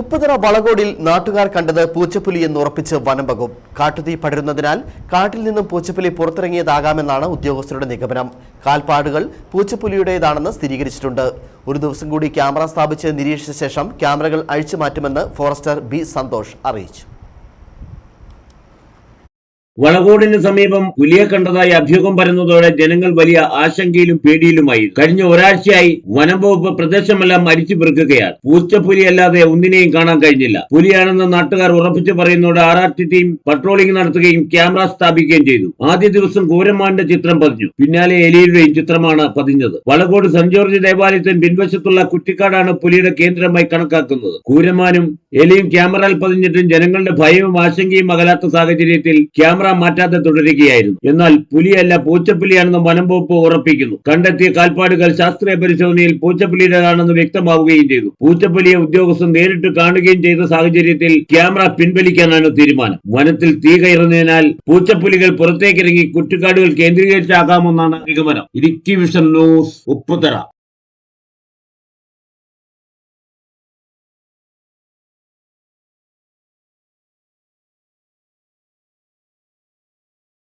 ഉപ്പുതറ വളകോടിൽ നാട്ടുകാർ കണ്ടത് പൂച്ചപ്പുലി എന്ന് ഉറപ്പിച്ച് വനം കാട്ടുതീ പടരുന്നതിനാൽ കാട്ടിൽ നിന്നും പൂച്ചപ്പുലി പുറത്തിറങ്ങിയതാകാമെന്നാണ് ഉദ്യോഗസ്ഥരുടെ നിഗമനം. കാൽപ്പാടുകൾ പൂച്ചപ്പുലിയുടേതാണെന്ന് സ്ഥിരീകരിച്ചിട്ടുണ്ട്. ഒരു ദിവസം കൂടി ക്യാമറ സ്ഥാപിച്ച് നിരീക്ഷിച്ച ശേഷം ക്യാമറകൾ അഴിച്ചുമാറ്റുമെന്ന് ഫോറസ്റ്റർ ബി സന്തോഷ് അറിയിച്ചു. വളകോടിന് സമീപം പുലിയെ കണ്ടതായി അഭ്യൂഹം പരന്നതോടെ ജനങ്ങൾ വലിയ ആശങ്കയിലും പേടിയിലുമായി. കഴിഞ്ഞ ഒരാഴ്ചയായി വനം വകുപ്പ് പ്രദേശമെല്ലാം മരിച്ചു പെറുക്കുകയാണ്. പൂച്ചപ്പുലി അല്ലാതെ ഒന്നിനെയും കാണാൻ കഴിഞ്ഞില്ല. പുലിയാണെന്ന് നാട്ടുകാർ ഉറപ്പിച്ചു പറയുന്നതോടെ ആർ ടീം പട്രോളിംഗ് നടത്തുകയും ക്യാമറ സ്ഥാപിക്കുകയും ചെയ്തു. ആദ്യ ദിവസം കൂരമാന്റെ ചിത്രം പതിഞ്ഞു. പിന്നാലെ എലിയുടെയും ചിത്രമാണ് പതിഞ്ഞത്. വളകോട് സെന്റ് ജോർജ് ദേവാലയത്തിന് പിൻവശത്തുള്ള കുറ്റിക്കാടാണ് പുലിയുടെ കേന്ദ്രമായി കണക്കാക്കുന്നത്. കൂരമാനും എലിയും ക്യാമറയിൽ പതിഞ്ഞിട്ടും ജനങ്ങളുടെ ഭയവും ആശങ്കയും അകലാത്ത സാഹചര്യത്തിൽ ക്യാമറ മാറ്റാതെ തുടരുകയായിരുന്നു. എന്നാൽ പുലിയല്ല പൂച്ചപ്പുലിയാണെന്ന് വനംവകുപ്പ് ഉറപ്പിക്കുന്നു. കണ്ടെത്തിയ കാൽപ്പാടുകൾ ശാസ്ത്രീയ പരിശോധനയിൽ പൂച്ചപ്പുലിയുടേതാണെന്ന് വ്യക്തമാവുകയും ചെയ്തു. പൂച്ചപ്പുലിയെ ഉദ്യോഗസ്ഥർ നേരിട്ട് കാണുകയും ചെയ്ത സാഹചര്യത്തിൽ ക്യാമറ പിൻവലിക്കാനാണ് തീരുമാനം. വനത്തിൽ തീ കയറുന്നതിനാൽ പൂച്ചപ്പുലികൾ പുറത്തേക്കിറങ്ങി കുറ്റിക്കാടുകൾ കേന്ദ്രീകരിച്ചാകാമെന്നാണ് നിഗമനം. Idukki vision news Upputhara.